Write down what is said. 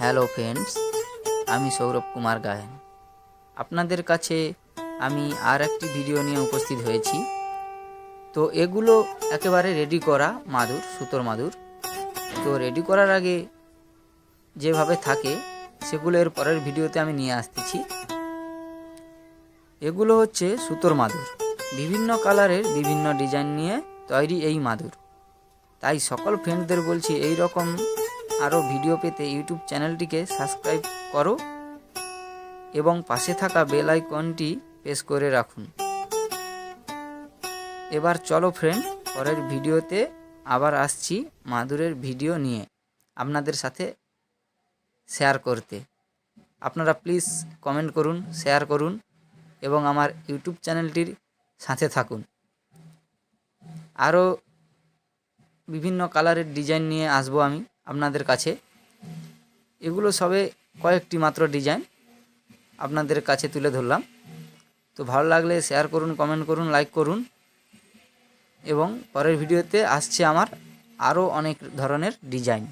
Hello friends, আমি সৌরভ কুমার গায়েন। আপনাদের কাছে আমি আর একটি ভিডিও নিয়ে উপস্থিত হয়েছি। তো এগুলো একেবারে রেডি করা মাদুর, সুতোর মাদুর। তো রেডি করার আগে যেভাবে থাকে, সেগুলো এর পরের ভিডিওতে আমি নিয়ে আসতেছি। এগুলো হচ্ছে সুতোর মাদুর। বিভিন্ন কালারের বিভিন্ন ডিজাইন নিয়ে তৈরি এই মাদুর। তাই সকল ফ্রেন্ডদের বলছি এই রকম আরও ভিডিও পেতে ইউটিউব চ্যানেলটিকে সাবস্ক্রাইব করো এবং পাশে থাকা বেল আইকনটি প্রেস করে রাখুন। এবার চলো ফ্রেন্ড পরের ভিডিওতে আবার আসছি মাদুরের ভিডিও নিয়ে আপনাদের সাথে শেয়ার করতে। আপনারা প্লিজ কমেন্ট করুন শেয়ার করুন এবং আমার ইউটিউব চ্যানেলটির সাথে থাকুন। আরও বিভিন্ন কালারের ডিজাইন নিয়ে আসব আমি। আপনাদের কাছে। এগুলো সবে কয়েকটি মাত্র ডিজাইন আপনাদের কাছে তুলে ধরলাম। তো ভালো লাগলে শেয়ার করুন, কমেন্ট করুন, লাইক করুন। এবং পরের ভিডিওতে আসছে আমার আরও অনেক ধরনের ডিজাইন।